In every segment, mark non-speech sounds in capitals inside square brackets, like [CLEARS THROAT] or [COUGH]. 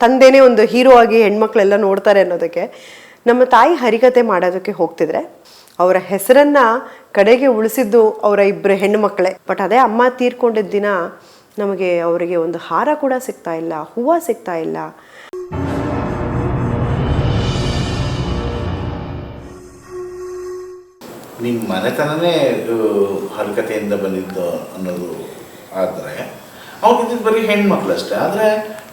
ತಂದೆನೇ ಒಂದು ಹೀರೋ ಆಗಿ ಹೆಣ್ಮಕ್ಳೆಲ್ಲ ನೋಡ್ತಾರೆ ಅನ್ನೋದಕ್ಕೆ ನಮ್ಮ ತಾಯಿ ಹರಿಕತೆ ಮಾಡೋದಕ್ಕೆ ಹೋಗ್ತಿದ್ರೆ ಅವರ ಹೆಸರನ್ನ ಕಡೆಗೆ ಉಳಿಸಿದ್ದು ಅವರ ಇಬ್ಬರು ಹೆಣ್ಣು ಮಕ್ಕಳೇ ಬಟ್ ಅದೇ ಅಮ್ಮ ತೀರ್ಕೊಂಡಿದ್ದ ದಿನ ನಮಗೆ ಅವರಿಗೆ ಒಂದು ಹಾರ ಕೂಡ ಸಿಗ್ತಾ ಇಲ್ಲ, ಹೂವು ಸಿಗ್ತಾ ಇಲ್ಲ. ನಿಮ್ಮ ಮನೆತನನೇ ಹರಕತೆಯಿಂದ ಬಂದಿದ್ದು ಅನ್ನೋದು ಆದರೆ ಅವ್ರಿಗಿದ್ದು ಬರೀ ಹೆಣ್ಮಕ್ಳು ಅಷ್ಟೇ. ಆದರೆ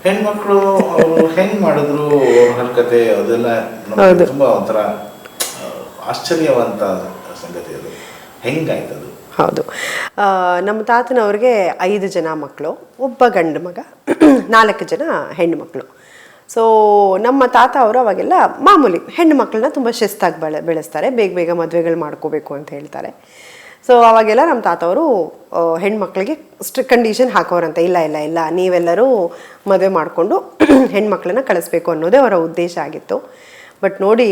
ಹೆಣ್ಮಕ್ಳು ಅವರು ಹೆಂಗ್ ಮಾಡಿದ್ರು ಅವ್ರ ಹರಕತೆ ಅದೆಲ್ಲ ನಮ್ಗೆ. ತುಂಬಾ ಒಂಥರ ಆಶ್ಚರ್ಯವಂತ ಸಂಗತಿ ಅದು. ಹೆಂಗಾಯ್ತು ಅದು? ಹೌದು. ನಮ್ಮ ತಾತನವ್ರಿಗೆ ಐದು ಜನ ಮಕ್ಕಳು ಒಬ್ಬ ಗಂಡು ಮಗ ನಾಲ್ಕು ಜನ ಹೆಣ್ಣು ಮಕ್ಕಳು ಸೊ ನಮ್ಮ ತಾತ ಅವರು ಅವಾಗೆಲ್ಲ ಮಾಮೂಲಿ ಹೆಣ್ಣು ಮಕ್ಕಳನ್ನ ತುಂಬ ಶಿಸ್ತಾಗಿ ಬೆಳೆ ಬೆಳೆಸ್ತಾರೆ. ಬೇಗ ಬೇಗ ಮದುವೆಗಳು ಮಾಡ್ಕೋಬೇಕು ಅಂತ ಹೇಳ್ತಾರೆ. ಸೊ ಅವಾಗೆಲ್ಲ ನಮ್ಮ ತಾತವರು ಹೆಣ್ಮಕ್ಳಿಗೆ ಸ್ಟ್ರಿಕ್ ಕಂಡೀಷನ್ ಹಾಕೋರಂತೆ ಇಲ್ಲ ಇಲ್ಲ ಇಲ್ಲ ನೀವೆಲ್ಲರೂ ಮದುವೆ ಮಾಡಿಕೊಂಡು [CLEARS THROAT] ಹೆಣ್ಮಕ್ಳನ್ನ ಕಳಿಸ್ಬೇಕು ಅನ್ನೋದೇ ಅವರ ಉದ್ದೇಶ ಆಗಿತ್ತು. ಬಟ್ ನೋಡಿ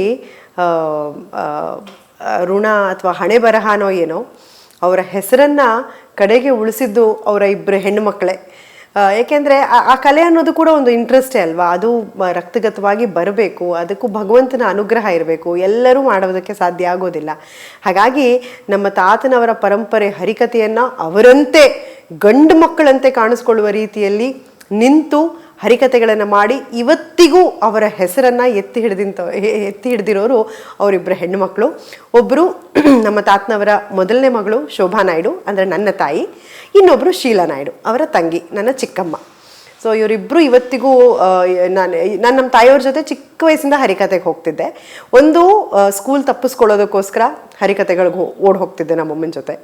ಋಣ ಅಥವಾ ಹಣೆ ಬರಹನೋ ಏನೋ ಅವರ ಹೆಸರನ್ನು ಕಡೆಗೆ ಉಳಿಸಿದ್ದು ಅವರ ಇಬ್ಬರು ಹೆಣ್ಣು ಮಕ್ಕಳೇ ಆ, ಏಕೆಂದ್ರೆ ಆ ಕಲೆ ಅನ್ನೋದು ಕೂಡ ಒಂದು ಇಂಟ್ರೆಸ್ಟೇ ಅಲ್ವಾ? ಅದು ರಕ್ತಗತವಾಗಿ ಬರಬೇಕು, ಅದಕ್ಕೂ ಭಗವಂತನ ಅನುಗ್ರಹ ಇರಬೇಕು, ಎಲ್ಲರೂ ಮಾಡೋದಕ್ಕೆ ಸಾಧ್ಯ ಆಗೋದಿಲ್ಲ. ಹಾಗಾಗಿ ನಮ್ಮ ತಾತನವರ ಪರಂಪರೆ ಹರಿಕತೆಯನ್ನು ಅವರಂತೆ ಗಂಡು ಮಕ್ಕಳಂತೆ ಕಾಣಿಸ್ಕೊಳ್ಳುವ ರೀತಿಯಲ್ಲಿ ನಿಂತು ಹರಿಕತೆಗಳನ್ನು ಮಾಡಿ ಇವತ್ತಿಗೂ ಅವರ ಹೆಸರನ್ನು ಎತ್ತಿ ಹಿಡಿದಿಂತ ಎತ್ತಿ ಹಿಡಿದಿರೋರು ಅವರಿಬ್ಬರು ಹೆಣ್ಣು ಮಕ್ಕಳು. ಒಬ್ಬರು [CLEARS THROAT] ನಮ್ಮ ತಾತನವರ ಮೊದಲನೇ ಮಗಳು ಶೋಭಾ ನಾಯ್ಡು, ಅಂದರೆ ನನ್ನ ತಾಯಿ. ಇನ್ನೊಬ್ಬರು ಶೀಲಾ ನಾಯ್ಡು, ಅವರ ತಂಗಿ, ನನ್ನ ಚಿಕ್ಕಮ್ಮ. ಸೊ ಇವರಿಬ್ಬರು ಇವತ್ತಿಗೂ ನಾನು ನಾನು ನಮ್ಮ ತಾಯಿಯವ್ರ ಜೊತೆ ಚಿಕ್ಕ ವಯಸ್ಸಿಂದ ಹರಿಕತೆಗೆ ಹೋಗ್ತಿದ್ದೆ. ಒಂದು ಸ್ಕೂಲ್ ತಪ್ಪಿಸ್ಕೊಳ್ಳೋದಕ್ಕೋಸ್ಕರ ಹರಿಕತೆಗಳಿಗೆ ಓಡ್ ಹೋಗ್ತಿದ್ದೆ ನಮ್ಮಮ್ಮನ ಜೊತೆ.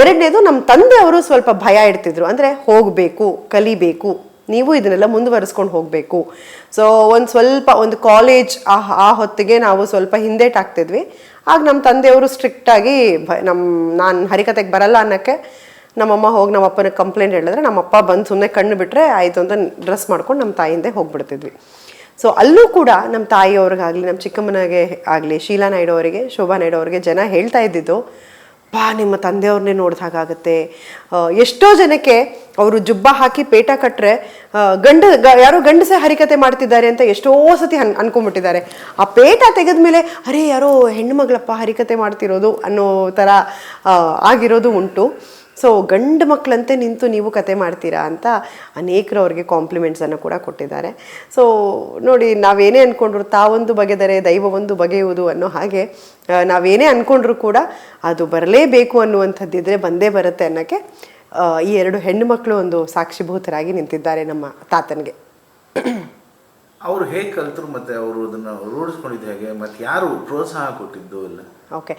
ಎರಡನೇದು ನಮ್ಮ ತಂದೆ ಅವರು ಸ್ವಲ್ಪ ಭಯ ಇಡ್ತಿದ್ರು, ಅಂದರೆ ಹೋಗಬೇಕು, ಕಲಿಬೇಕು ನೀವು ಇದನ್ನೆಲ್ಲ ಮುಂದುವರಿಸ್ಕೊಂಡು ಹೋಗಬೇಕು. ಸೊ ಒಂದು ಸ್ವಲ್ಪ ಒಂದು ಕಾಲೇಜ್ ಆ ಆ ಹೊತ್ತಿಗೆ ನಾವು ಸ್ವಲ್ಪ ಹಿಂದೇಟಾಗ್ತಿದ್ವಿ ಆಗ ನಮ್ಮ ತಂದೆಯವರು ಸ್ಟ್ರಿಕ್ಟಾಗಿ ಭ ನಮ್ಮ ನಾನು ಹರಿಕತೆಗೆ ಬರಲ್ಲ ಅನ್ನೋಕ್ಕೆ ನಮ್ಮಮ್ಮ ಹೋಗಿ ನಮ್ಮ ಅಪ್ಪನಿಗೆ ಕಂಪ್ಲೇಂಟ್ ಹೇಳಿದ್ರೆ ನಮ್ಮಪ್ಪ ಬಂದು ಸುಮ್ಮನೆ ಕಣ್ಣು ಬಿಟ್ಟರೆ ಆಯಿತು ಅಂತ ಡ್ರೆಸ್ ಮಾಡ್ಕೊಂಡು ನಮ್ಮ ತಾಯಿಂದೆ ಹೋಗ್ಬಿಡ್ತಿದ್ವಿ. ಸೊ ಅಲ್ಲೂ ಕೂಡ ನಮ್ಮ ತಾಯಿಯವ್ರಿಗಾಗಲಿ ನಮ್ಮ ಚಿಕ್ಕಮ್ಮನಿಗೆ ಆಗಲಿ, ಶೀಲಾ ನಾಯ್ಡು ಅವರಿಗೆ, ಶೋಭಾ ನಾಯ್ಡು ಅವರಿಗೆ ಜನ ಹೇಳ್ತಾ ಇದ್ದಿದ್ದು ಬಾ ನಿಮ್ಮ ತಂದೆಯವ್ರನ್ನೇ ನೋಡ್ದಾಗತ್ತೆ ಎಷ್ಟೋ ಜನಕ್ಕೆ ಅವರು ಜುಬ್ಬ ಹಾಕಿ ಪೇಟ ಕಟ್ಟರೆ ಗಂಡ ಯಾರೋ ಗಂಡಸೆ ಹರಿಕತೆ ಮಾಡ್ತಿದ್ದಾರೆ ಅಂತ ಎಷ್ಟೋ ಸತಿ ಅನ್, ಅನ್ಕೊಂಡ್ಬಿಟ್ಟಿದ್ದಾರೆ. ಆ ಪೇಟ ತೆಗೆದ್ಮೇಲೆ, ಅರೇ, ಯಾರೋ ಹೆಣ್ಣು ಮಗಳಪ್ಪ ಹರಿಕತೆ ಮಾಡ್ತಿರೋದು ಅನ್ನೋ ಥರ ಆಗಿರೋದು ಉಂಟು. ಸೊ ಗಂಡು ಮಕ್ಕಳಂತೆ ನಿಂತು ನೀವು ಕತೆ ಮಾಡ್ತೀರಾ ಅಂತ ಅನೇಕರು ಅವ್ರಿಗೆ ಕಾಂಪ್ಲಿಮೆಂಟ್ಸನ್ನು ಕೂಡ ಕೊಟ್ಟಿದ್ದಾರೆ. ಸೊ ನೋಡಿ, ನಾವೇನೇ ಅಂದ್ಕೊಂಡ್ರು ತಾವೊಂದು ಬಗೆದರೆ ದೈವ ಒಂದು ಬಗೆಯುವುದು ಅನ್ನೋ ಹಾಗೆ ನಾವೇನೇ ಅಂದ್ಕೊಂಡ್ರು ಕೂಡ ಅದು ಬರಲೇಬೇಕು ಅನ್ನುವಂಥದ್ದಿದ್ರೆ ಬಂದೇ ಬರುತ್ತೆ ಅನ್ನೋಕ್ಕೆ ಈ ಎರಡು ಹೆಣ್ಣು ಮಕ್ಕಳು ಒಂದು ಸಾಕ್ಷಿಭೂತರಾಗಿ ನಿಂತಿದ್ದಾರೆ ನಮ್ಮ ತಾತನಿಗೆ. ಅವರು ಹೇಗೆ ಕಲಿತರು ಮತ್ತೆ ಅವರು ಅದನ್ನು ರೂಢಿಸ್ಕೊಂಡಿದ್ದು ಹೇಗೆ? ಮತ್ತೆ ಯಾರು ಪ್ರೋತ್ಸಾಹ ಕೊಟ್ಟಿದ್ದು ಎಲ್ಲ ಓಕೆ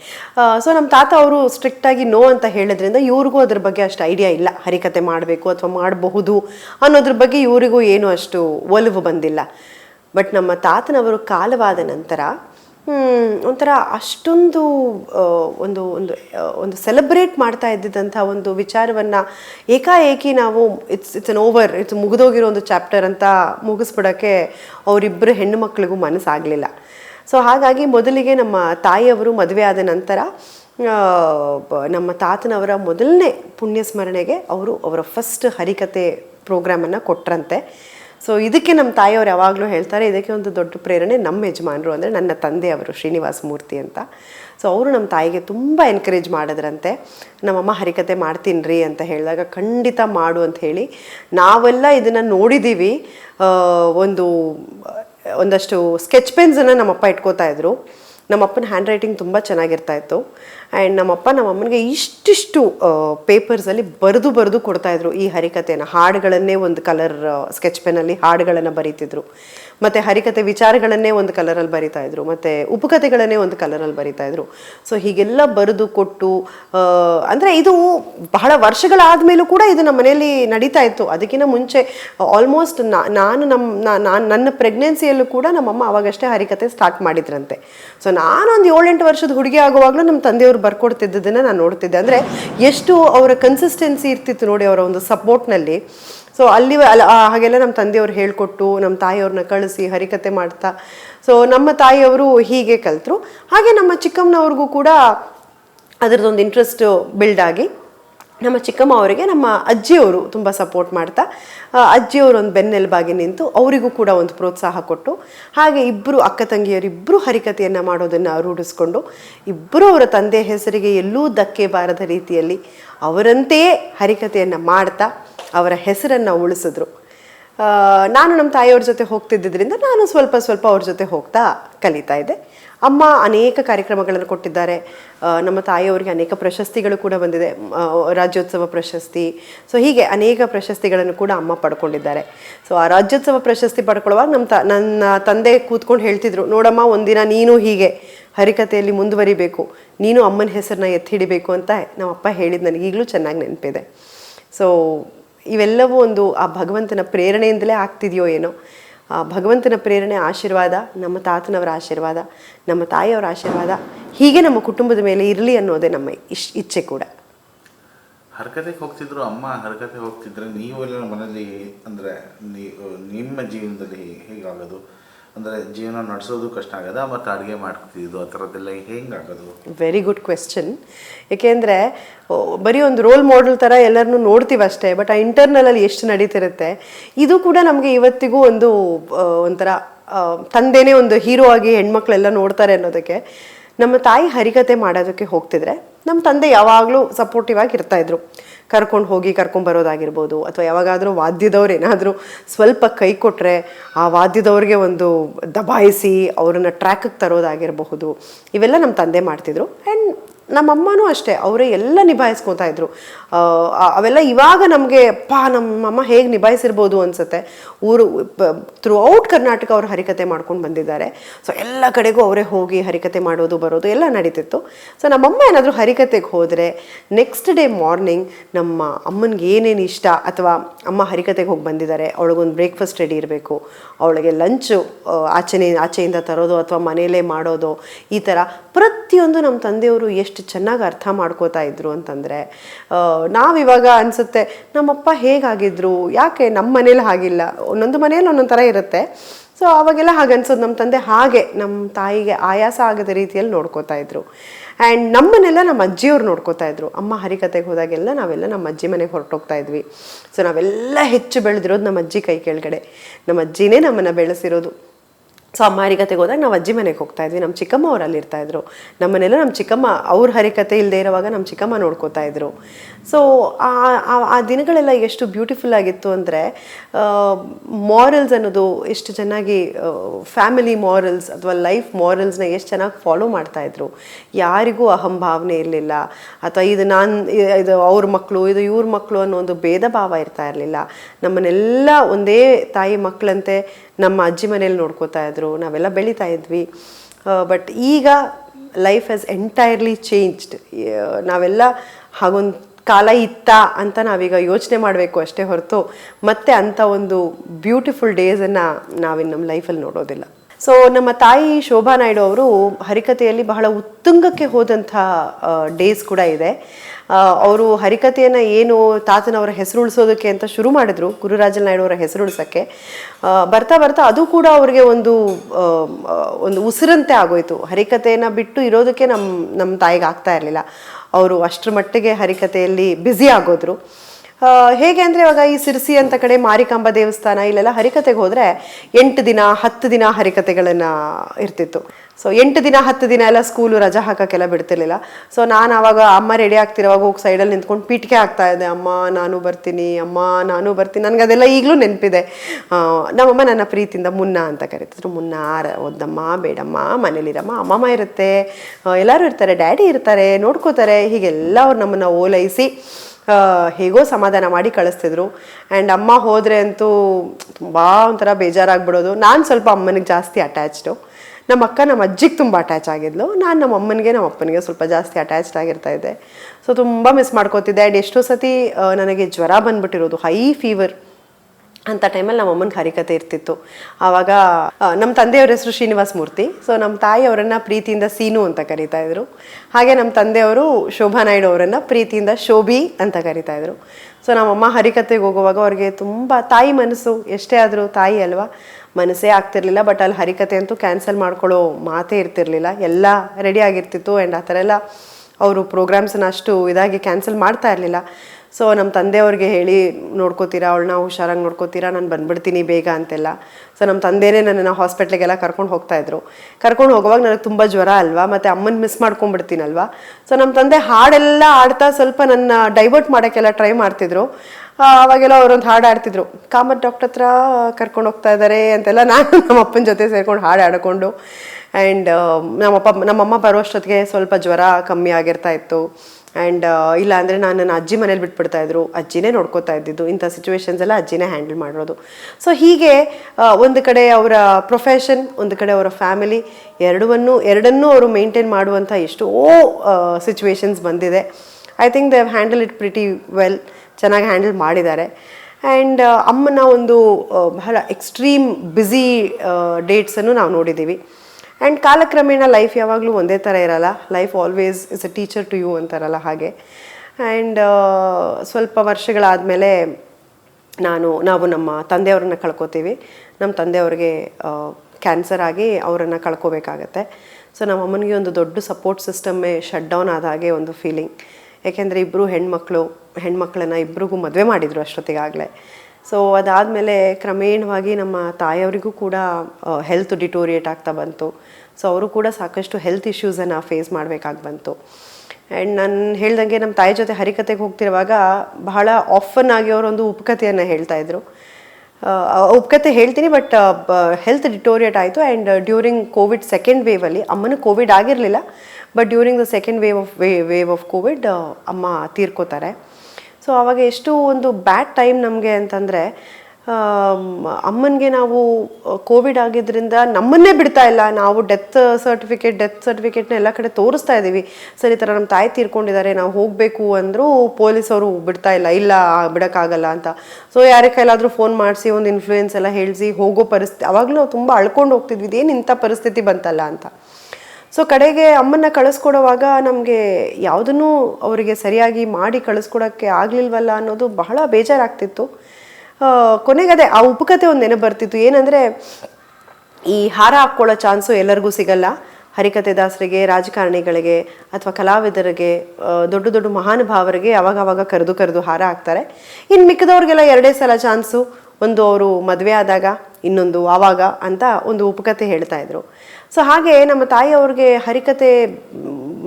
ಸೊ ನಮ್ಮ ತಾತ ಅವರು ಸ್ಟ್ರಿಕ್ಟಾಗಿ ನೋ ಅಂತ ಹೇಳಿದ್ರಿಂದ ಇವ್ರಿಗೂ ಅದ್ರ ಬಗ್ಗೆ ಅಷ್ಟು ಐಡಿಯಾ ಇಲ್ಲ. ಹರಿಕತೆ ಮಾಡಬೇಕು ಅಥವಾ ಮಾಡಬಹುದು ಅನ್ನೋದ್ರ ಬಗ್ಗೆ ಇವರಿಗೂ ಏನು ಅಷ್ಟು ಒಲವು ಬಂದಿಲ್ಲ. ಬಟ್ ನಮ್ಮ ತಾತನವರು ಕಾಲವಾದ ನಂತರ ಒಂಥರ ಅಷ್ಟೊಂದು ಒಂದು ಒಂದು ಒಂದು ಸೆಲೆಬ್ರೇಟ್ ಮಾಡ್ತಾ ಇದ್ದಿದ್ದಂಥ ಒಂದು ವಿಚಾರವನ್ನು ಏಕಾಏಕಿ ನಾವು it's it's on over it's ಮುಗಿದೋಗಿರೋ ಒಂದು ಚಾಪ್ಟರ್ ಅಂತ ಮುಗಿಸ್ಬಿಡೋಕ್ಕೆ ಅವರಿಬ್ಬರು ಹೆಣ್ಣು ಮಕ್ಕಳಿಗೂ ಮನಸ್ಸಾಗಲಿಲ್ಲ. ಸೊ ಹಾಗಾಗಿ ಮೊದಲಿಗೆ ನಮ್ಮ ತಾಯಿಯವರು ಮದುವೆ ಆದ ನಂತರ ನಮ್ಮ ತಾತನವರ ಮೊದಲನೇ ಪುಣ್ಯ ಸ್ಮರಣೆಗೆ ಅವರು ಅವರ ಫಸ್ಟ್ ಹರಿಕತೆ ಪ್ರೋಗ್ರಾಮನ್ನು ಕೊಟ್ರಂತೆ. ಸೊ ಇದಕ್ಕೆ ನಮ್ಮ ತಾಯಿಯವರು ಯಾವಾಗಲೂ ಹೇಳ್ತಾರೆ, ಇದಕ್ಕೆ ಒಂದು ದೊಡ್ಡ ಪ್ರೇರಣೆ ನಮ್ಮ ಯಜಮಾನರು ಅಂದರೆ ನನ್ನ ತಂದೆಯವರು ಶ್ರೀನಿವಾಸ ಮೂರ್ತಿ ಅಂತ. ಸೊ ಅವರು ನಮ್ಮ ತಾಯಿಗೆ ತುಂಬ ಎನ್ಕರೇಜ್ ಮಾಡಿದ್ರಂತೆ. ನಮ್ಮಮ್ಮ ಹರಿಕತೆ ಮಾಡ್ತೀನಿ ಅಂತ ಹೇಳಿದಾಗ ಖಂಡಿತ ಮಾಡು ಅಂತ ಹೇಳಿ ನಾವೆಲ್ಲ ಇದನ್ನು ನೋಡಿದ್ದೀವಿ ಒಂದು ಒಂದಷ್ಟು ಸ್ಕೆಚ್ ಪೆನ್ಸನ್ನು ನಮ್ಮಪ್ಪ ಇಟ್ಕೋತಾ ಇದ್ರು. ನಮ್ಮಪ್ಪನ ಹ್ಯಾಂಡ್ ರೈಟಿಂಗ್ ತುಂಬ ಚೆನ್ನಾಗಿರ್ತಾ ಇತ್ತು. ಆ್ಯಂಡ್ ನಮ್ಮಪ್ಪ, ನಮ್ಮಮ್ಮನಿಗೆ ಇಷ್ಟಿಷ್ಟು ಪೇಪರ್ಸಲ್ಲಿ ಬರೆದು ಬರೆದು ಕೊಡ್ತಾಯಿದ್ರು ಈ ಹರಿಕಥೆನ. ಹಾಡುಗಳನ್ನೇ ಒಂದು ಕಲರ್ ಸ್ಕೆಚ್ ಪೆನ್ನಲ್ಲಿ ಹಾಡುಗಳನ್ನು ಬರೀತಿದ್ರು. ಮತ್ತು ಹರಿಕತೆ ವಿಚಾರಗಳನ್ನೇ ಒಂದು ಕಲರಲ್ಲಿ ಬರಿತಾಯಿದ್ರು ಮತ್ತು ಉಪಕಥೆಗಳನ್ನೇ ಒಂದು ಕಲರಲ್ಲಿ ಬರಿತಾಯಿದ್ರು ಸೊ ಹೀಗೆಲ್ಲ ಬರೆದು ಕೊಟ್ಟು ಅಂದರೆ ಇದು ಬಹಳ ವರ್ಷಗಳಾದ ಮೇಲೂ ಕೂಡ ಇದು ನಮ್ಮ ಮನೆಯಲ್ಲಿ ನಡೀತಾ ಇತ್ತು. ಅದಕ್ಕಿಂತ ಮುಂಚೆ ಆಲ್ಮೋಸ್ಟ್ ನಾನು ನಮ್ಮ ನಾನು ನನ್ನ ಪ್ರೆಗ್ನೆನ್ಸಿಯಲ್ಲೂ ಕೂಡ ನಮ್ಮಮ್ಮ ಅವಾಗಷ್ಟೇ ಹರಿಕತೆ ಸ್ಟಾರ್ಟ್ ಮಾಡಿದ್ರಂತೆ. ಸೊ ನಾನೊಂದು ಏಳೆಂಟು ವರ್ಷದ ಹುಡುಗಿ ಆಗುವಾಗಲೂ ನಮ್ಮ ತಂದೆಯವರು ಬರ್ಕೊಡ್ತಿದ್ದದನ್ನು ನಾನು ನೋಡ್ತಿದ್ದೆ. ಅಂದ್ರೆ ಎಷ್ಟು ಅವರ ಕನ್ಸಿಸ್ಟೆನ್ಸಿ ಇರ್ತಿತ್ತು ನೋಡಿ ಅವರ ಒಂದು ಸಪೋರ್ಟ್ನಲ್ಲಿ ಸೊ ಅಲ್ಲಿ ಹಾಗೆಲ್ಲ ನಮ್ಮ ತಂದೆಯವ್ರು ಹೇಳ್ಕೊಟ್ಟು ನಮ್ಮ ತಾಯಿಯವ್ರನ್ನ ಕಳಿಸಿ, ಹರಿಕತೆ ಮಾಡ್ತಾ. ಸೊ ನಮ್ಮ ತಾಯಿಯವರು ಹೀಗೆ ಕಲ್ತರು. ಹಾಗೆ ನಮ್ಮ ಚಿಕ್ಕಮ್ಮನವ್ರಿಗೂ ಕೂಡ ಅದರದ್ದೊಂದು ಇಂಟ್ರೆಸ್ಟ್ ಬಿಲ್ಡ್ ಆಗಿ. ನಮ್ಮ ಚಿಕ್ಕಮ್ಮ ಅವರಿಗೆ ನಮ್ಮ ಅಜ್ಜಿಯವರು ತುಂಬ ಸಪೋರ್ಟ್ ಮಾಡ್ತಾ ಅಜ್ಜಿಯವರು ಒಂದು ಬೆನ್ನೆಲುಬಾಗಿ ನಿಂತು ಅವರಿಗೂ ಕೂಡ ಒಂದು ಪ್ರೋತ್ಸಾಹ ಕೊಟ್ಟು, ಹಾಗೆ ಇಬ್ಬರು ಅಕ್ಕ ತಂಗಿಯರಿಬ್ಬರು ಹರಿಕತೆಯನ್ನು ಮಾಡೋದನ್ನು ರೂಢಿಸ್ಕೊಂಡು ಇಬ್ಬರು ಅವರ ತಂದೆ ಹೆಸರಿಗೆ ಎಲ್ಲೂ ಧಕ್ಕೆ ಬಾರದ ರೀತಿಯಲ್ಲಿ ಅವರಂತೆಯೇ ಹರಿಕತೆಯನ್ನು ಮಾಡ್ತಾ ಅವರ ಹೆಸರನ್ನು ಉಳಿಸಿದ್ರು. ನಾನು ನಮ್ಮ ತಾಯಿಯವ್ರ ಜೊತೆ ಹೋಗ್ತಿದ್ದರಿಂದ ನಾನು ಸ್ವಲ್ಪ ಸ್ವಲ್ಪ ಅವ್ರ ಜೊತೆ ಹೋಗ್ತಾ ಕಲಿತಾ ಇದ್ದೆ. ಅಮ್ಮ ಅನೇಕ ಕಾರ್ಯಕ್ರಮಗಳನ್ನು ಕೊಟ್ಟಿದ್ದಾರೆ. ನಮ್ಮ ತಾಯಿಯವರಿಗೆ ಅನೇಕ ಪ್ರಶಸ್ತಿಗಳು ಕೂಡ ಬಂದಿದೆ. ರಾಜ್ಯೋತ್ಸವ ಪ್ರಶಸ್ತಿ. ಸೊ ಹೀಗೆ ಅನೇಕ ಪ್ರಶಸ್ತಿಗಳನ್ನು ಕೂಡ ಅಮ್ಮ ಪಡ್ಕೊಂಡಿದ್ದಾರೆ. ಸೊ ಆ ರಾಜ್ಯೋತ್ಸವ ಪ್ರಶಸ್ತಿ ಪಡ್ಕೊಳ್ಳುವಾಗ ನಮ್ಮ ತ, ನನ್ನ ತಂದೆ ಕೂತ್ಕೊಂಡು ಹೇಳ್ತಿದ್ರು, ನೋಡಮ್ಮ, ಒಂದಿನ ನೀನು ಹೀಗೆ ಹರಿಕತೆಯಲ್ಲಿ ಮುಂದುವರಿಬೇಕು. ನೀನು ಅಮ್ಮನ ಹೆಸರನ್ನ ಎತ್ತಿ ಹಿಡಿಬೇಕು ಅಂತ ನಮ್ಮಪ್ಪ ಹೇಳಿದ್ದು ನನಗೆ ಈಗಲೂ ಚೆನ್ನಾಗಿ ನೆನಪಿದೆ. ಸೊ ಇವೆಲ್ಲವೂ ಒಂದು ಆ ಭಗವಂತನ ಪ್ರೇರಣೆಯಿಂದಲೇ ಆಗ್ತಿದೆಯೋ ಏನೋ. ಆ, ಭಗವಂತನ ಪ್ರೇರಣೆ ಆಶೀರ್ವಾದ, ನಮ್ಮ ತಾತನವರ ಆಶೀರ್ವಾದ, ನಮ್ಮ ತಾಯಿಯವರ ಆಶೀರ್ವಾದ, ಹೀಗೆ ನಮ್ಮ ಕುಟುಂಬದ ಮೇಲೆ ಇರಲಿ ಅನ್ನೋದೇ ನಮ್ಮ ಇಶ್, ಇಚ್ಛೆ ಕೂಡ. ಹರಕತೆಗೆ ಹೋಗ್ತಿದ್ರು, ಅಮ್ಮ ಹರಕತೆ ಹೋಗ್ತಿದ್ರೆ ನೀವು ಮನೇಲಿ ಅಂದರೆ ನಿಮ್ಮ ಜೀವನದಲ್ಲಿ ಹೇಗಾಗೋದು ಅಂದರೆ ಜೀವನ ನಡೆಸೋದು ಕಷ್ಟ ಆಗದ, ಮತ್ತು ಅಡುಗೆ ಮಾಡ್ತಿದ್ದು ಆ ಥರದ್ದೆಲ್ಲ ಹೆಂಗಾಗೋದು ವೆರಿ ಗುಡ್ ಕ್ವೆಶ್ಚನ್ ಏಕೆಂದರೆ ಬರೀ ಒಂದು ರೋಲ್ ಮಾಡೆಲ್ ಥರ ಎಲ್ಲರನ್ನೂ ನೋಡ್ತೀವಿ ಅಷ್ಟೇ ಬಟ್ ಆ ಇಂಟರ್ನಲಲ್ಲಿ ಎಷ್ಟು ನಡೀತಿರುತ್ತೆ, ಇದು ಕೂಡ ನಮಗೆ ಇವತ್ತಿಗೂ ಒಂದು ಒಂಥರ ತಂದೆನೇ ಒಂದು ಹೀರೋ ಆಗಿ ಹೆಣ್ಮಕ್ಳೆಲ್ಲ ನೋಡ್ತಾರೆ ಅನ್ನೋದಕ್ಕೆ. ನಮ್ಮ ತಾಯಿ ಹರಿಕತೆ ಮಾಡೋದಕ್ಕೆ ಹೋಗ್ತಿದ್ರೆ ನಮ್ಮ ತಂದೆ ಯಾವಾಗಲೂ ಸಪೋರ್ಟಿವ್ ಆಗಿ ಇರ್ತಾಯಿದ್ರು ಕರ್ಕೊಂಡು ಹೋಗಿ ಕರ್ಕೊಂಡು ಬರೋದಾಗಿರ್ಬೋದು ಅಥವಾ ಯಾವಾಗಾದರೂ ವಾದ್ಯದವ್ರು ಏನಾದರೂ ಸ್ವಲ್ಪ ಕೈ ಕೊಟ್ಟರೆ ಆ ವಾದ್ಯದವ್ರಿಗೆ ಒಂದು ದಬಾಯಿಸಿ ಅವ್ರನ್ನ ಟ್ರ್ಯಾಕಿಗೆ ತರೋದಾಗಿರಬಹುದು. ಇವೆಲ್ಲ ನಮ್ಮ ತಂದೆ ಮಾಡ್ತಿದ್ರು. ಆ್ಯಂಡ್ ನಮ್ಮಮ್ಮನೂ ಅಷ್ಟೇ, ಅವರೇ ಎಲ್ಲ ನಿಭಾಯಿಸ್ಕೊತಾ ಇದ್ರು. ಅವೆಲ್ಲ ಇವಾಗ ನಮಗೆ, ಪಾ, ನಮ್ಮಮ್ಮ ಹೇಗೆ ನಿಭಾಯಿಸಿರ್ಬೋದು ಅನ್ಸುತ್ತೆ. ಊರು ಥ್ರೂ ಔಟ್ ಕರ್ನಾಟಕ ಅವರು ಹರಿಕತೆ ಮಾಡ್ಕೊಂಡು ಬಂದಿದ್ದಾರೆ. ಸೊ ಎಲ್ಲ ಕಡೆಗೂ ಅವರೇ ಹೋಗಿ ಹರಿಕತೆ ಮಾಡೋದು, ಬರೋದು ಎಲ್ಲ ನಡೀತಿತ್ತು. ಸೊ ನಮ್ಮಮ್ಮ ಏನಾದರೂ ಹರಿಕತೆಗೆ ಹೋದರೆ ನೆಕ್ಸ್ಟ್ ಡೇ ಮಾರ್ನಿಂಗ್ ನಮ್ಮ ಅಮ್ಮನಿಗೆ ಏನೇನು ಇಷ್ಟ, ಅಥವಾ ಅಮ್ಮ ಹರಿಕತೆಗೆ ಹೋಗಿ ಬಂದಿದ್ದಾರೆ, ಅವಳಿಗೊಂದು ಬ್ರೇಕ್ಫಾಸ್ಟ್ ರೆಡಿ ಇರಬೇಕು, ಅವಳಿಗೆ ಲಂಚು ಆಚೆನೆ, ಆಚೆಯಿಂದ ತರೋದು, ಅಥವಾ ಮನೆಯಲ್ಲೇ ಮಾಡೋದು, ಈ ಥರ ಪ್ರತಿಯೊಂದು ನಮ್ಮ ತಂದೆಯವರು ಎಷ್ಟು ಚೆನ್ನಾಗಿ ಅರ್ಥ ಮಾಡ್ಕೋತಾ ಇದ್ರು ಅಂತಂದರೆ ನಾವಿವಾಗ ಅನಿಸುತ್ತೆ, ನಮ್ಮಪ್ಪ ಹೇಗಾಗಿದ್ರು? ಯಾಕೆ ನಮ್ಮ ಮನೇಲಿ ಹಾಗಿಲ್ಲ? ಒಂದೊಂದು ಮನೇಲಿ ಒಂದೊಂದು ಥರ ಇರುತ್ತೆ. ಸೊ ಅವಾಗೆಲ್ಲ ಹಾಗೆ ಅನ್ಸೋದು ನಮ್ಮ ತಂದೆ ಹಾಗೆ ನಮ್ಮ ತಾಯಿಗೆ ಆಯಾಸ ಆಗದ ರೀತಿಯಲ್ಲಿ ನೋಡ್ಕೋತಾ ಇದ್ರು. ಆ್ಯಂಡ್ ನಮ್ಮನ್ನೆಲ್ಲ ನಮ್ಮ ಅಜ್ಜಿಯವ್ರು ನೋಡ್ಕೋತಾ ಇದ್ರು. ಅಮ್ಮ, ಹರಿಕತೆಗೆ ಹೋದಾಗೆಲ್ಲ ನಾವೆಲ್ಲ ನಮ್ಮ ಅಜ್ಜಿ ಮನೆಗೆ ಹೊರಟೋಗ್ತಾ ಇದ್ವಿ. ಸೊ ನಾವೆಲ್ಲ ಹೆಚ್ಚು ಬೆಳೆದಿರೋದು ನಮ್ಮ ಅಜ್ಜಿ ಕೈ ಕೆಳಗಡೆ. ನಮ್ಮ ಅಜ್ಜಿನೇ ನಮ್ಮನ್ನು ಬೆಳೆಸಿರೋದು. ಸೊ ಅಮ್ಮ ಹರಿಕತೆಗೆ ಹೋದಾಗ ನಾವು ಅಜ್ಜಿ ಮನೆಗೆ ಹೋಗ್ತಾ ಇದ್ವಿ. ನಮ್ಮ ಚಿಕ್ಕಮ್ಮ ಅವರಲ್ಲಿ ಇರ್ತಾಯಿದ್ರು ಇರ್ತಾ ಇದ್ರು. ನಮ್ಮನೆಲ್ಲ ನಮ್ಮ ಚಿಕ್ಕಮ್ಮ ಅವ್ರ ಹರಿಕತೆ ಇಲ್ಲದೆ ಇರುವಾಗ ನಮ್ಮ ಚಿಕ್ಕಮ್ಮ ನೋಡ್ಕೋತಾ ಇದ್ರು. ಸೊ ಆ, ಆ- ದಿನಗಳೆಲ್ಲ ಎಷ್ಟು ಬ್ಯೂಟಿಫುಲ್ ಆಗಿತ್ತು ಅಂದರೆ ಮಾರಲ್ಸ್ ಅನ್ನೋದು ಎಷ್ಟು ಚೆನ್ನಾಗಿ ಫ್ಯಾಮಿಲಿ ಮಾರಲ್ಸ್ ಅಥವಾ ಲೈಫ್ ಮಾರಲ್ಸ್ನ ಎಷ್ಟು ಚೆನ್ನಾಗಿ ಫಾಲೋ ಮಾಡ್ತಾ ಇದ್ರು. ಯಾರಿಗೂ ಅಹಂಭಾವನೆ ಇರಲಿಲ್ಲ. ಅಥವಾ ಇದು ನಾನು, ಇದು ಅವ್ರ ಮಕ್ಕಳು ಇದು ಇವ್ರ ಮಕ್ಕಳು ಅನ್ನೋ ಒಂದು ಭೇದ ಭಾವ ಇರ್ತಾ ಇರಲಿಲ್ಲ. ನಮ್ಮನ್ನೆಲ್ಲ ಒಂದೇ ತಾಯಿ ಮಕ್ಕಳಂತೆ ನಮ್ಮ ಅಜ್ಜಿ ಮನೇಲಿ ನೋಡ್ಕೋತಾ ಇದ್ರು, ನಾವೆಲ್ಲ ಬೆಳೀತಾ ಇದ್ವಿ. ಬಟ್ ಈಗ ಲೈಫ್ ಹ್ಯಾಸ್ ಎಂಟೈರ್ಲಿ ಚೇಂಜ್ಡ್ ನಾವೆಲ್ಲ ಹಾಗೊಂದು ಕಾಲ ಇತ್ತ ಅಂತ ನಾವೀಗ ಯೋಚನೆ ಮಾಡಬೇಕು ಅಷ್ಟೇ ಹೊರತು, ಮತ್ತೆ ಅಂಥ ಒಂದು ಬ್ಯೂಟಿಫುಲ್ ಡೇಸನ್ನು ನಾವಿನ್ನು ನಮ್ಮ ಲೈಫಲ್ಲಿ ನೋಡೋದಿಲ್ಲ. ಸೊ ನಮ್ಮ ತಾಯಿ ಶೋಭಾ ನಾಯ್ಡು ಅವರು ಹರಿಕತೆಯಲ್ಲಿ ಬಹಳ ಉತ್ತುಂಗಕ್ಕೆ ಹೋದಂಥ ಡೇಸ್ ಕೂಡ ಇದೆ. ಅವರು ಹರಿಕತೆಯನ್ನು ಏನು ತಾತನವರ ಹೆಸರು ಉಳಿಸೋದಕ್ಕೆ ಅಂತ ಶುರು ಮಾಡಿದ್ರು ಗುರುರಾಜ ನಾಯ್ಡು ಅವರ ಹೆಸರು ಉಳಿಸೋಕ್ಕೆ ಬರ್ತಾ ಬರ್ತಾ ಅದು ಕೂಡ ಅವರಿಗೆ ಒಂದು ಒಂದು ಉಸಿರಂತೆ ಆಗೋಯ್ತು. ಹರಿಕತೆಯನ್ನು ಬಿಟ್ಟು ಇರೋದಕ್ಕೆ ನಮ್ಮ ನಮ್ಮ ತಾಯಿಗೆ ಆಗ್ತಾ ಇರಲಿಲ್ಲ. ಅವರು ಅಷ್ಟರ ಮಟ್ಟಿಗೆ ಹರಿಕತೆಯಲ್ಲಿ ಬ್ಯುಸಿ ಆಗೋದ್ರು. ಹೇಗೆ ಅಂದರೆ ಇವಾಗ ಈ ಸಿರ್ಸಿ ಅಂತ ಕಡೆ ಮಾರಿಕಾಂಬ ದೇವಸ್ಥಾನ, ಇಲ್ಲೆಲ್ಲ ಹರಿಕತೆಗೆ ಹೋದರೆ ಎಂಟು ದಿನ, ಹತ್ತು ದಿನ ಹರಿಕತೆಗಳನ್ನು ಇರ್ತಿತ್ತು. ಸೊ ಎಂಟು ದಿನ, ಹತ್ತು ದಿನ ಎಲ್ಲ ಸ್ಕೂಲು ರಜಾ ಹಾಕೋಕ್ಕೆಲ್ಲ ಬಿಡ್ತಿರ್ಲಿಲ್ಲ. ಸೊ ನಾನು ಆವಾಗ ಅಮ್ಮ ರೆಡಿ ಆಗ್ತಿರೋವಾಗ ಹೋಗಿ ಸೈಡಲ್ಲಿ ನಿಂತ್ಕೊಂಡು ಪೀಠಿಕೆ ಆಗ್ತಾ ಇದೆ ಅಮ್ಮ, ನಾನು ಬರ್ತೀನಿ, ಅಮ್ಮ, ನಾನು ಬರ್ತೀನಿ. ನನಗೆ ಅದೆಲ್ಲ ಈಗಲೂ ನೆನಪಿದೆ. ನಮ್ಮಮ್ಮ ನನ್ನ ಪ್ರೀತಿಯಿಂದ ಮುನ್ನ ಅಂತ ಕರೀತಿದ್ರು. ಮುನ್ನ ಒದ್ದಮ್ಮ, ಬೇಡಮ್ಮ, ಮನೇಲಿರಮ್ಮ, ಅಮ್ಮಮ್ಮ ಇರುತ್ತೆ. ಎಲ್ಲರೂ ಇರ್ತಾರೆ, ಡ್ಯಾಡಿ ಇರ್ತಾರೆ, ನೋಡ್ಕೋತಾರೆ. ಹೀಗೆಲ್ಲ ಅವ್ರು ನಮ್ಮನ್ನು ಓಲೈಸಿ ಹೇಗೋ ಸಮಾಧಾನ ಮಾಡಿ ಕಳಿಸ್ತಿದ್ರು. ಆ್ಯಂಡ್ ಅಮ್ಮ ಹೋದರೆ ಅಂತೂ ತುಂಬ ಒಂಥರ ಬೇಜಾರಾಗ್ಬಿಡೋದು. ನಾನು ಸ್ವಲ್ಪ ಅಮ್ಮನಿಗೆ ಜಾಸ್ತಿ ಅಟ್ಯಾಚ್ಡು ನಮ್ಮ ಅಕ್ಕ ನಮ್ಮ ಅಜ್ಜಿಗೆ ತುಂಬ ಅಟ್ಯಾಚ್ ಆಗಿದ್ಲು. ನಾನು ನಮ್ಮ ಅಮ್ಮನಿಗೆ, ನಮ್ಮ ಅಪ್ಪನಿಗೆ ಸ್ವಲ್ಪ ಜಾಸ್ತಿ ಅಟ್ಯಾಚ್ಡ್ ಆಗಿರ್ತಾ ಇದ್ದೆ. ಸೊ ತುಂಬ ಮಿಸ್ ಮಾಡ್ಕೋತಿದ್ದೆ. ಆ್ಯಂಡ್ ಎಷ್ಟೋ ಸತಿ ನನಗೆ ಜ್ವರ ಬಂದ್ಬಿಟ್ಟಿರೋದು. ಹೈ ಫೀವರ್ ಅಂಥ ಟೈಮಲ್ಲಿ ನಮ್ಮ ಅಮ್ಮನ ಹರಿಕತೆ ಇರ್ತಿತ್ತು. ಆವಾಗ ನಮ್ಮ ತಂದೆಯವ್ರ ಹೆಸರು ಶ್ರೀನಿವಾಸ ಮೂರ್ತಿ. ಸೊ ನಮ್ಮ ತಾಯಿ ಅವರನ್ನು ಪ್ರೀತಿಯಿಂದ ಸೀನು ಅಂತ ಕರಿತಾ ಇದ್ರು. ಹಾಗೆ ನಮ್ಮ ತಂದೆಯವರು ಶೋಭಾ ನಾಯ್ಡು ಅವರನ್ನು ಪ್ರೀತಿಯಿಂದ ಶೋಭಿ ಅಂತ ಕರಿತಾ ಇದ್ರು. ಸೊ ನಮ್ಮಮ್ಮ ಹರಿಕತೆಗೆ ಹೋಗುವಾಗ ಅವ್ರಿಗೆ ತುಂಬ ತಾಯಿ ಮನಸ್ಸು, ಎಷ್ಟೇ ಆದರೂ ತಾಯಿ ಅಲ್ವಾ? ಮನಸ್ಸೇ ಆಗ್ತಿರ್ಲಿಲ್ಲ ಬಟ್ ಅಲ್ಲಿ ಹರಿಕತೆ ಅಂತೂ ಕ್ಯಾನ್ಸಲ್ ಮಾಡ್ಕೊಳ್ಳೋ ಮಾತೇ ಇರ್ತಿರ್ಲಿಲ್ಲ. ಎಲ್ಲ ರೆಡಿ ಆಗಿರ್ತಿತ್ತು ಆ್ಯಂಡ್ ಆ ಥರ ಎಲ್ಲ ಅವರು ಪ್ರೋಗ್ರಾಮ್ಸನ್ನು ಅಷ್ಟು ಇದಾಗಿ ಕ್ಯಾನ್ಸಲ್ ಮಾಡ್ತಾ ಇರಲಿಲ್ಲ. ಸೊ ನಮ್ಮ ತಂದೆಯವ್ರಿಗೆ ಹೇಳಿ, ನೋಡ್ಕೋತೀರಾ, ಅವಳನ್ನ ಹುಷಾರಾಗಿ ನೋಡ್ಕೋತೀರಾ, ನಾನು ಬಂದ್ಬಿಡ್ತೀನಿ ಬೇಗ ಅಂತೆಲ್ಲ. ಸೊ ನಮ್ಮ ತಂದೆಯೇ ನನ್ನನ್ನು ಹಾಸ್ಪಿಟ್ಲಿಗೆಲ್ಲ ಕರ್ಕೊಂಡು ಹೋಗ್ತಾಯಿದ್ರು ಕರ್ಕೊಂಡು ಹೋಗುವಾಗ ನನಗೆ ತುಂಬ ಜ್ವರ ಅಲ್ವಾ, ಮತ್ತು ಅಮ್ಮನ ಮಿಸ್ ಮಾಡ್ಕೊಂಡ್ಬಿಡ್ತೀನಲ್ವಾ? ಸೊ ನಮ್ಮ ತಂದೆ ಹಾಡೆಲ್ಲ ಆಡ್ತಾ ಸ್ವಲ್ಪ ನನ್ನ ಡೈವರ್ಟ್ ಮಾಡೋಕ್ಕೆಲ್ಲ ಟ್ರೈ ಮಾಡ್ತಿದ್ರು. ಆವಾಗೆಲ್ಲ ಅವಾಗೆಲ್ಲ ಅವರೊಂದು ಹಾಡು ಆಡ್ತಿದ್ರು ಕಾಮತ್ ಡಾಕ್ಟರ್ ಹತ್ರ ಕರ್ಕೊಂಡು ಹೋಗ್ತಾ ಇದ್ದಾರೆ ಅಂತೆಲ್ಲ ನಾನು ನಮ್ಮ ಅಪ್ಪನ ಜೊತೆ ಸೇರ್ಕೊಂಡು ಹಾಡು ಆಡ್ಕೊಂಡು ಆ್ಯಂಡ್ ನಮ್ಮಪ್ಪ ನಮ್ಮಮ್ಮ ಬರೋಷ್ಟೊತ್ತಿಗೆ ಸ್ವಲ್ಪ ಜ್ವರ ಕಮ್ಮಿ ಆಗಿರ್ತಾ ಇತ್ತು. ಆ್ಯಂಡ್ ಇಲ್ಲ ಅಂದರೆ ನಾನು ನನ್ನ ಅಜ್ಜಿ ಮನೇಲಿ ಬಿಟ್ಬಿಡ್ತಾ ಇದ್ರು. ಅಜ್ಜಿನೇ ನೋಡ್ಕೋತಾ ಇದ್ದಿದ್ದು. ಇಂಥ ಸಿಚುವೇಶನ್ಸ್ ಎಲ್ಲ ಅಜ್ಜಿನೇ ಹ್ಯಾಂಡಲ್ ಮಾಡಿರೋದು. ಸೊ ಹೀಗೆ ಆ, ಒಂದು ಕಡೆ ಅವರ ಪ್ರೊಫೆಷನ್ ಒಂದು ಕಡೆ ಅವರ ಫ್ಯಾಮಿಲಿ ಎರಡವನ್ನು ಎರಡನ್ನೂ ಅವರು ಮೇಂಟೈನ್ ಮಾಡುವಂಥ ಎಷ್ಟೋ ಸಿಚುವೇಶನ್ಸ್ ಬಂದಿದೆ. I think they handle it pretty well ಚೆನ್ನಾಗಿ ಹ್ಯಾಂಡಲ್ ಮಾಡಿದ್ದಾರೆ. ಆ್ಯಂಡ್ ಅಮ್ಮನ ಒಂದು ಬಹಳ ಎಕ್ಸ್ಟ್ರೀಮ್ ಬ್ಯುಸಿ ಡೇಟ್ಸನ್ನು ನಾವು ನೋಡಿದ್ದೀವಿ. ಆ್ಯಂಡ್ ಕಾಲಕ್ರಮೇಣ ಲೈಫ್ ಯಾವಾಗಲೂ ಒಂದೇ ಥರ ಇರಲ್ಲ. Life always is a teacher to you ಅಂತಾರಲ್ಲ ಹಾಗೆ. ಆ್ಯಂಡ್ ಸ್ವಲ್ಪ ವರ್ಷಗಳಾದಮೇಲೆ ನಾನು, ನಾವು ನಮ್ಮ ತಂದೆಯವ್ರನ್ನ ಕಳ್ಕೊತೀವಿ. ನಮ್ಮ ತಂದೆಯವ್ರಿಗೆ ಕ್ಯಾನ್ಸರ್ ಆಗಿ ಅವರನ್ನು ಕಳ್ಕೊಬೇಕಾಗತ್ತೆ. ಸೊ ನಮ್ಮ ಅಮ್ಮನಿಗೆ ಒಂದು ದೊಡ್ಡ ಸಪೋರ್ಟ್ ಸಿಸ್ಟಮ್ಮೇ ಶಟ್ ಡೌನ್ ಆದ ಹಾಗೆ ಒಂದು ಫೀಲಿಂಗ್ ಯಾಕೆಂದರೆ ಇಬ್ಬರು ಹೆಣ್ಮಕ್ಳು, ಹೆಣ್ಮಕ್ಳನ್ನ ಇಬ್ರಿಗೂ ಮದುವೆ ಮಾಡಿದರು ಅಷ್ಟೊತ್ತಿಗಾಗಲೇ. ಸೊ ಅದಾದಮೇಲೆ ಕ್ರಮೇಣವಾಗಿ ನಮ್ಮ ತಾಯಿಯವರಿಗೂ ಕೂಡ ಹೆಲ್ತ್ ಡಿಟೋರಿಯೇಟ್ ಆಗ್ತಾ ಬಂತು. ಸೊ ಅವರು ಕೂಡ ಸಾಕಷ್ಟು ಹೆಲ್ತ್ ಇಶ್ಯೂಸನ್ನು ಫೇಸ್ ಮಾಡಬೇಕಾಗಿ ಬಂತು. ಆ್ಯಂಡ್ ನಾನು ಹೇಳ್ದಂಗೆ ನಮ್ಮ ತಾಯಿ ಜೊತೆ ಹರಿಕತೆಗೆ ಹೋಗ್ತಿರುವಾಗ ಬಹಳ ಆಫನ್ ಆಗಿ ಒಂದು ಉಪಕಥೆಯನ್ನು ಹೇಳ್ತಾ ಇದ್ರು. ಆ, ಆ ಉಪಕಥೆ ಹೇಳ್ತೀನಿ ಬಟ್ ಹೆಲ್ತ್ ಡಿಟೋರಿಯೇಟ್ ಆಯಿತು. ಆ್ಯಂಡ್ ಡ್ಯೂರಿಂಗ್ ಕೋವಿಡ್ ಸೆಕೆಂಡ್ ವೇವಲ್ಲಿ ಅಮ್ಮನ ಕೋವಿಡ್ ಆಗಿರಲಿಲ್ಲ but during the second wave of wave of Covid ಅಮ್ಮ ತೀರ್ಕೋತಾರೆ. ಸೊ ಆವಾಗ ಎಷ್ಟು ಒಂದು ಬ್ಯಾಡ್ ಟೈಮ್ ನಮಗೆ ಅಂತಂದರೆ ಅಮ್ಮನಿಗೆ ನಾವು ಕೋವಿಡ್ ಆಗಿದ್ದರಿಂದ ನಮ್ಮನ್ನೇ ಬಿಡ್ತಾ ಇಲ್ಲ. ನಾವು ಡೆತ್ ಸರ್ಟಿಫಿಕೇಟ್ ಡೆತ್ ಸರ್ಟಿಫಿಕೇಟ್ನ ಎಲ್ಲ ಕಡೆ ತೋರಿಸ್ತಾ ಇದ್ದೀವಿ. ಸರಿ ಥರ ನಮ್ಮ ತಾಯಿ ತೀರ್ಕೊಂಡಿದ್ದಾರೆ, ನಾವು ಹೋಗಬೇಕು ಅಂದರೂ ಪೊಲೀಸವರು ಬಿಡ್ತಾ ಇಲ್ಲ. ಇಲ್ಲ, ಬಿಡೋಕ್ಕಾಗಲ್ಲ ಅಂತ. ಸೊ ಯಾರ ಕೈಲಾದರೂ ಫೋನ್ ಮಾಡಿಸಿ, ಒಂದು ಇನ್ಫ್ಲೂಯೆನ್ಸ್ ಎಲ್ಲ ಹೇಳಿಸಿ ಹೋಗೋ ಪರಿಸ್ಥಿತಿ ಅವಾಗಲೂ ನಾವು ತುಂಬ ಅಳ್ಕೊಂಡು ಹೋಗ್ತಿದ್ವಿ. ಇದೇನು ಇಂಥ ಪರಿಸ್ಥಿತಿ ಬಂತಲ್ಲ ಅಂತ. ಸೊ ಕಡೆಗೆ ಅಮ್ಮನ್ನ ಕಳಿಸ್ಕೊಡುವಾಗ ನಮಗೆ ಯಾವುದನ್ನು ಅವರಿಗೆ ಸರಿಯಾಗಿ ಮಾಡಿ ಕಳಿಸ್ಕೊಡೋಕ್ಕೆ ಆಗಲಿಲ್ವಲ್ಲ ಅನ್ನೋದು ಬಹಳ ಬೇಜಾರಾಗ್ತಿತ್ತು. ಕೊನೆಗೆ ಅದೇ ಆ ಉಪಕತೆ ಒಂದು ನೆನಪು ಬರ್ತಿತ್ತು. ಏನಂದರೆ, ಈ ಹಾರ ಹಾಕ್ಕೊಳ್ಳೋ ಚಾನ್ಸು ಎಲ್ಲರಿಗೂ ಸಿಗಲ್ಲ. ಹರಿಕತೆ ದಾಸರಿಗೆ, ರಾಜಕಾರಣಿಗಳಿಗೆ ಅಥವಾ ಕಲಾವಿದರಿಗೆ ದೊಡ್ಡ ದೊಡ್ಡ ಮಹಾನುಭಾವರಿಗೆ ಅವಾಗವಾಗ ಅವಾಗ ಕರೆದು ಕರೆದು ಹಾರ ಹಾಕ್ತಾರೆ. ಇನ್ನು ಮಿಕ್ಕದವ್ರಿಗೆಲ್ಲ ಎರಡೇ ಸಲ ಚಾನ್ಸು. ಒಂದು ಅವರು ಮದುವೆ ಆದಾಗ, ಇನ್ನೊಂದು ಆವಾಗ ಅಂತ ಒಂದು ಉಪಕಥೆ ಹೇಳ್ತಾ ಇದ್ರು. ಸೊ ಹಾಗೆ ನಮ್ಮ ತಾಯಿ ಅವ್ರಿಗೆ ಹರಿಕತೆ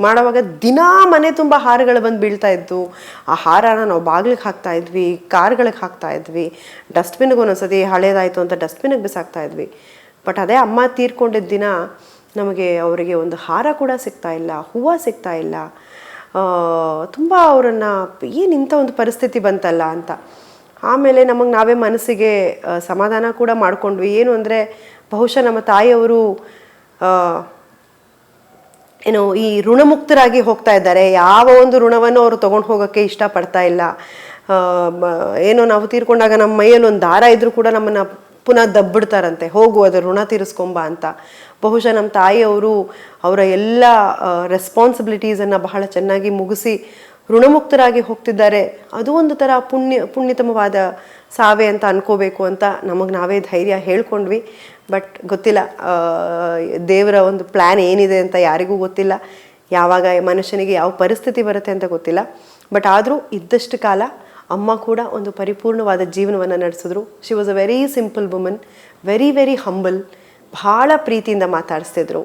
ಮಾಡುವಾಗ ದಿನಾ ಮನೆ ತುಂಬ ಹಾರಗಳು ಬಂದು ಬೀಳ್ತಾ ಇತ್ತು ಆ ಹಾರನ ನಾವು ಬಾಗಿಲಿಗೆ ಹಾಕ್ತಾ ಇದ್ವಿ, ಕಾರ್ಗಳಿಗೆ ಹಾಕ್ತಾ ಇದ್ವಿ. ಡಸ್ಟ್ಬಿನ್ಗೆ ಒಂದೊಂದ್ಸತಿ ಹಳೇದಾಯಿತು ಅಂತ ಡಸ್ಟ್ಬಿನ್ಗೆ ಬಿಸಾಕ್ತಾ ಇದ್ವಿ. ಬಟ್ ಅದೇ ಅಮ್ಮ ತೀರ್ಕೊಂಡಿದ್ದ ದಿನ ನಮಗೆ ಅವರಿಗೆ ಒಂದು ಹಾರ ಕೂಡ ಸಿಗ್ತಾ ಇಲ್ಲ, ಹೂವು ಸಿಗ್ತಾ ಇಲ್ಲ. ತುಂಬ ಅವರನ್ನು, ಏನು ಇಂಥ ಒಂದು ಪರಿಸ್ಥಿತಿ ಬಂತಲ್ಲ ಅಂತ. ಆಮೇಲೆ ನಮಗೆ ನಾವೇ ಮನಸ್ಸಿಗೆ ಸಮಾಧಾನ ಕೂಡ ಮಾಡಿಕೊಂಡ್ವಿ. ಏನು ಅಂದರೆ, ಬಹುಶಃ ನಮ್ಮ ತಾಯಿಯವರು ಏನು ಈ ಋಣಮುಕ್ತರಾಗಿ ಹೋಗ್ತಾ ಇದ್ದಾರೆ. ಯಾವ ಒಂದು ಋಣವನ್ನು ಅವರು ತೊಗೊಂಡು ಹೋಗೋಕ್ಕೆ ಇಷ್ಟಪಡ್ತಾ ಇಲ್ಲ. ಏನೋ ನಾವು ತೀರ್ಕೊಂಡಾಗ ನಮ್ಮ ಮೈಯಲ್ಲಿ ಒಂದು ದಾರ ಇದ್ರೂ ಕೂಡ ನಮ್ಮನ್ನು ಪುನಃ ದಬ್ಬಿಡ್ತಾರಂತೆ. ಹೋಗು, ಅದು ಋಣ ತೀರಿಸ್ಕೊಂಬ ಅಂತ. ಬಹುಶಃ ನಮ್ಮ ತಾಯಿಯವರು ಅವರ ಎಲ್ಲ ರೆಸ್ಪಾನ್ಸಿಬಿಲಿಟೀಸನ್ನು ಬಹಳ ಚೆನ್ನಾಗಿ ಮುಗಿಸಿ ಋಣಮುಕ್ತರಾಗಿ ಹೋಗ್ತಿದ್ದಾರೆ. ಅದು ಒಂದು ಥರ ಪುಣ್ಯ, ಪುಣ್ಯತಮವಾದ ಸಾವೆ ಅಂತ ಅನ್ಕೋಬೇಕು ಅಂತ ನಮಗೆ ನಾವೇ ಧೈರ್ಯ ಹೇಳ್ಕೊಂಡ್ವಿ. ಬಟ್ ಗೊತ್ತಿಲ್ಲ ದೇವರ ಒಂದು ಪ್ಲ್ಯಾನ್ ಏನಿದೆ ಅಂತ ಯಾರಿಗೂ ಗೊತ್ತಿಲ್ಲ. ಯಾವಾಗ ಮನುಷ್ಯನಿಗೆ ಯಾವ ಪರಿಸ್ಥಿತಿ ಬರುತ್ತೆ ಅಂತ ಗೊತ್ತಿಲ್ಲ. ಬಟ್ ಆದರೂ ಇದ್ದಷ್ಟು ಕಾಲ ಅಮ್ಮ ಕೂಡ ಒಂದು ಪರಿಪೂರ್ಣವಾದ ಜೀವನವನ್ನು ನಡೆಸಿದ್ರು. She was a very simple woman very very humble ಭಾಳ ಪ್ರೀತಿಯಿಂದ ಮಾತಾಡಿಸ್ತಿದ್ರು.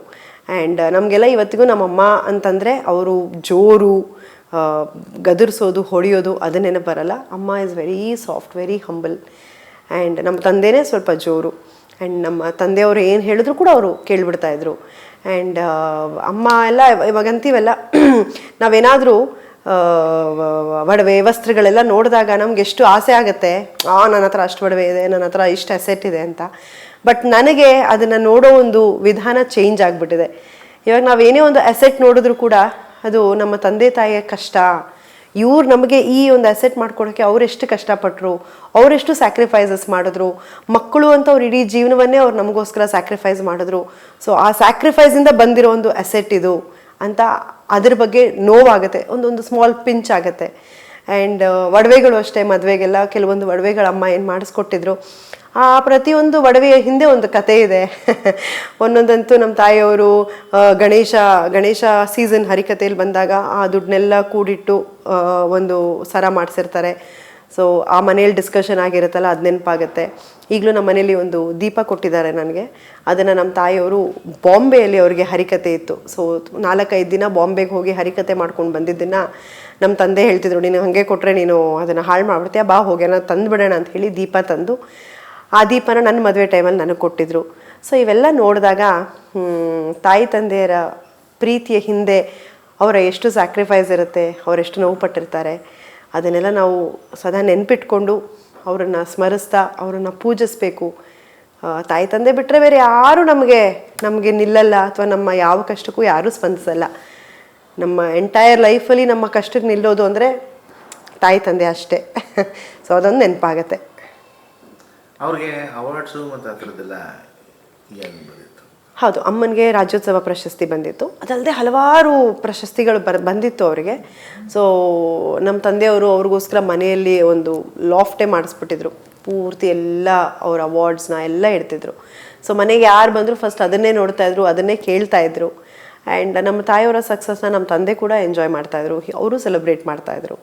ಆ್ಯಂಡ್ ನಮಗೆಲ್ಲ ಇವತ್ತಿಗೂ ನಮ್ಮಮ್ಮ ಅಂತಂದರೆ ಅವರು ಜೋರು ಗದರ್ಸೋದು, ಹೊಡೆಯೋದು ಅದನ್ನೇನೆ ಬರಲ್ಲ. ಅಮ್ಮ is very soft very humble and ನಮ್ಮ ತಂದೆಯೇ ಸ್ವಲ್ಪ ಜೋರು. ಆ್ಯಂಡ್ ನಮ್ಮ ತಂದೆಯವರು ಏನು ಹೇಳಿದ್ರು ಕೂಡ ಅವರು ಕೇಳಿಬಿಡ್ತಾ ಇದ್ರು. ಆ್ಯಂಡ್ ಅಮ್ಮ ಎಲ್ಲ ಇವಾಗಂತೀವಲ್ಲ [CLEARS THROAT] ನಾವೇನಾದರೂ ಒಡವೆ ವಸ್ತ್ರಗಳೆಲ್ಲ ನೋಡಿದಾಗ ನಮ್ಗೆ ಎಷ್ಟು ಆಸೆ ಆಗುತ್ತೆ. ಆ, ನನ್ನ ಹತ್ರ ಅಷ್ಟು ಒಡವೆ ಇದೆ, ನನ್ನ ಹತ್ರ ಇಷ್ಟು ಅಸೆಟ್ ಇದೆ ಅಂತ. ಬಟ್ ನನಗೆ ಅದನ್ನು ನೋಡೋ ಒಂದು ವಿಧಾನ ಚೇಂಜ್ ಆಗಿಬಿಟ್ಟಿದೆ. ಇವಾಗ ನಾವೇನೇ ಒಂದು ಅಸೆಟ್ ನೋಡಿದ್ರು ಕೂಡ ಅದು ನಮ್ಮ ತಂದೆ ತಾಯಿಯ ಕಷ್ಟ. ಇವ್ರು ನಮಗೆ ಈ ಒಂದು ಅಸೆಟ್ ಮಾಡ್ಕೊಡೋಕ್ಕೆ ಅವರೆಷ್ಟು ಕಷ್ಟಪಟ್ಟರು ಅವರೆಷ್ಟು ಸ್ಯಾಕ್ರಿಫೈಸಸ್ ಮಾಡಿದ್ರು, ಮಕ್ಕಳು ಅಂತ ಅವ್ರು ಇಡೀ ಜೀವನವನ್ನೇ ಅವ್ರು ನಮಗೋಸ್ಕರ ಸ್ಯಾಕ್ರಿಫೈಸ್ ಮಾಡಿದ್ರು. ಸೊ ಆ ಸ್ಯಾಕ್ರಿಫೈಸಿಂದ ಬಂದಿರೋ ಒಂದು ಅಸೆಟ್ ಇದು. ಅಂತ ಅದ್ರ ಬಗ್ಗೆ ನೋವಾಗುತ್ತೆ ಒಂದೊಂದು ಸ್ಮಾಲ್ ಪಿಂಚ್ ಆಗುತ್ತೆ. ಆ್ಯಂಡ್ ಒಡವೆಗಳು ಅಷ್ಟೇ ಮದುವೆಗೆಲ್ಲ, ಕೆಲವೊಂದು ಒಡವೆಗಳು ಅಮ್ಮ ಏನು ಮಾಡಿಸ್ಕೊಟ್ಟಿದ್ರು. ಆ ಪ್ರತಿಯೊಂದು ಒಡವೆಯ ಹಿಂದೆ ಒಂದು ಕತೆ ಇದೆ. ಒಂದೊಂದಂತೂ ನಮ್ಮ ತಾಯಿಯವರು ಗಣೇಶ ಗಣೇಶ ಸೀಸನ್ ಹರಿಕತೆಯಲ್ಲಿ ಬಂದಾಗ ಆ ದುಡ್ಡನ್ನೆಲ್ಲ ಕೂಡಿಟ್ಟು ಒಂದು ಸರ ಮಾಡಿಸಿರ್ತಾರೆ. ಸೊ ಆ ಮನೇಲಿ ಡಿಸ್ಕಷನ್ ಆಗಿರುತ್ತಲ್ಲ, ಅದು ನೆನಪಾಗುತ್ತೆ. ಈಗಲೂ ನಮ್ಮ ಮನೇಲಿ ಒಂದು ದೀಪ ಕೊಟ್ಟಿದ್ದಾರೆ ನನಗೆ. ಅದನ್ನು ನಮ್ಮ ತಾಯಿಯವರು ಬಾಂಬೆಯಲ್ಲಿ ಅವರಿಗೆ ಹರಿಕತೆ ಇತ್ತು. ಸೊ ನಾಲ್ಕೈದು ದಿನ ಬಾಂಬೆಗೆ ಹೋಗಿ ಹರಿಕತೆ ಮಾಡ್ಕೊಂಡು ಬಂದಿದ್ದನ್ನು ನಮ್ಮ ತಂದೆ ಹೇಳ್ತಿದ್ರು, ನೀನು ಹಾಗೆ ಕೊಟ್ಟರೆ ನೀನು ಅದನ್ನು ಹಾಳು ಮಾಡಿಬಿಡ್ತೀಯ, ಬಾ ಹೋಗ್ಯಾನ ತಂದುಬಿಡೋಣ ಅಂತ ಹೇಳಿ ದೀಪ ತಂದು ಆ ದೀಪನ ನನ್ನ ಮದುವೆ ಟೈಮಲ್ಲಿ ನನಗೆ ಕೊಟ್ಟಿದ್ರು. ಸೊ ಇವೆಲ್ಲ ನೋಡಿದಾಗ ತಾಯಿ ತಂದೆಯರ ಪ್ರೀತಿಯ ಹಿಂದೆ ಅವರ ಎಷ್ಟು ಸ್ಯಾಕ್ರಿಫೈಸ್ ಇರುತ್ತೆ ಅವರೆಷ್ಟು ನೋವು ಪಟ್ಟಿರ್ತಾರೆ, ಅದನ್ನೆಲ್ಲ ನಾವು ಸದಾ ನೆನ್ಪಿಟ್ಕೊಂಡು ಅವರನ್ನು ಸ್ಮರಿಸ್ತಾ, ಅವರನ್ನು ಪೂಜಿಸ್ಬೇಕು. ತಾಯಿ ತಂದೆ ಬಿಟ್ಟರೆ ಬೇರೆ ಯಾರೂ ನಮಗೆ ನಮಗೆ ನಿಲ್ಲಲ್ಲ, ಅಥವಾ ನಮ್ಮ ಯಾವ ಕಷ್ಟಕ್ಕೂ ಯಾರೂ ಸ್ಪಂದಿಸಲ್ಲ. ನಮ್ಮ ಎಂಟೈರ್ ಲೈಫಲ್ಲಿ ನಮ್ಮ ಕಷ್ಟಕ್ಕೆ ನಿಲ್ಲೋದು ಅಂದರೆ ತಾಯಿ ತಂದೆ ಅಷ್ಟೇ. [LAUGHS] ಸೊ ಅದೊಂದು ನೆನಪಾಗತ್ತೆ. ಅವ್ರಿಗೆ ಅವಾರ್ಡ್ಸು ಮತ್ತು ಬಂದಿತ್ತು? ಹೌದು, ಅಮ್ಮನಿಗೆ ರಾಜ್ಯೋತ್ಸವ ಪ್ರಶಸ್ತಿ ಬಂದಿತ್ತು. ಅದಲ್ಲದೆ ಹಲವಾರು ಪ್ರಶಸ್ತಿಗಳು ಬರ್, ಬಂದಿತ್ತು ಅವರಿಗೆ. ಸೊ ನಮ್ಮ ತಂದೆಯವರು ಅವ್ರಿಗೋಸ್ಕರ ಮನೆಯಲ್ಲಿ ಒಂದು ಲಾಫ್ಟೇ ಮಾಡಿಸ್ಬಿಟ್ಟಿದ್ರು. ಪೂರ್ತಿ ಎಲ್ಲ ಅವ್ರ ಅವಾರ್ಡ್ಸ್ನ ಎಲ್ಲ ಇಡ್ತಿದ್ರು. ಸೊ ಮನೆಗೆ ಯಾರು ಬಂದರೂ ಫಸ್ಟ್ ಅದನ್ನೇ ನೋಡ್ತಾಯಿದ್ರು ಅದನ್ನೇ ಕೇಳ್ತಾ ಇದ್ರು. ಆ್ಯಂಡ್ ನಮ್ಮ ತಾಯಿಯವರ ಸಕ್ಸಸ್ನ ನಮ್ಮ ತಂದೆ ಕೂಡ ಎಂಜಾಯ್ ಮಾಡ್ತಾಯಿದ್ರು ಅವರು ಸೆಲೆಬ್ರೇಟ್ ಮಾಡ್ತಾಯಿದ್ರು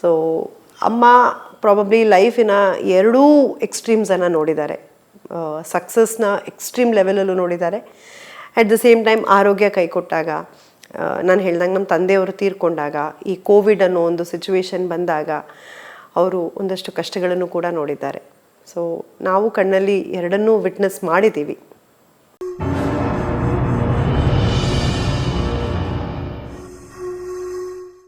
ಸೊ ಅಮ್ಮ ಪ್ರಾಬಬ್ಲಿ ಲೈಫಿನ ಎರಡೂ ಎಕ್ಸ್ಟ್ರೀಮ್ಸನ್ನು ನೋಡಿದ್ದಾರೆ. ಸಕ್ಸಸ್ನ ಎಕ್ಸ್ಟ್ರೀಮ್ ಲೆವೆಲಲ್ಲೂ ನೋಡಿದ್ದಾರೆ. ಅಟ್ ದ ಸೇಮ್ ಟೈಮ್ ಆರೋಗ್ಯ ಕೈ ಕೊಟ್ಟಾಗ ನಾನು ಹೇಳ್ದಂಗೆ ನಮ್ಮ ತಂದೆಯವರು ತೀರ್ಕೊಂಡಾಗ, ಈ ಕೋವಿಡ್ ಅನ್ನೋ ಒಂದು ಸಿಚುವೇಶನ್ ಬಂದಾಗ ಅವರು ಒಂದಷ್ಟು ಕಷ್ಟಗಳನ್ನು ಕೂಡ ನೋಡಿದ್ದಾರೆ. ಸೊ ನಾವು ಕಣ್ಣಲ್ಲಿ ಎರಡನ್ನೂ ವಿಟ್ನೆಸ್ ಮಾಡಿದ್ದೀವಿ.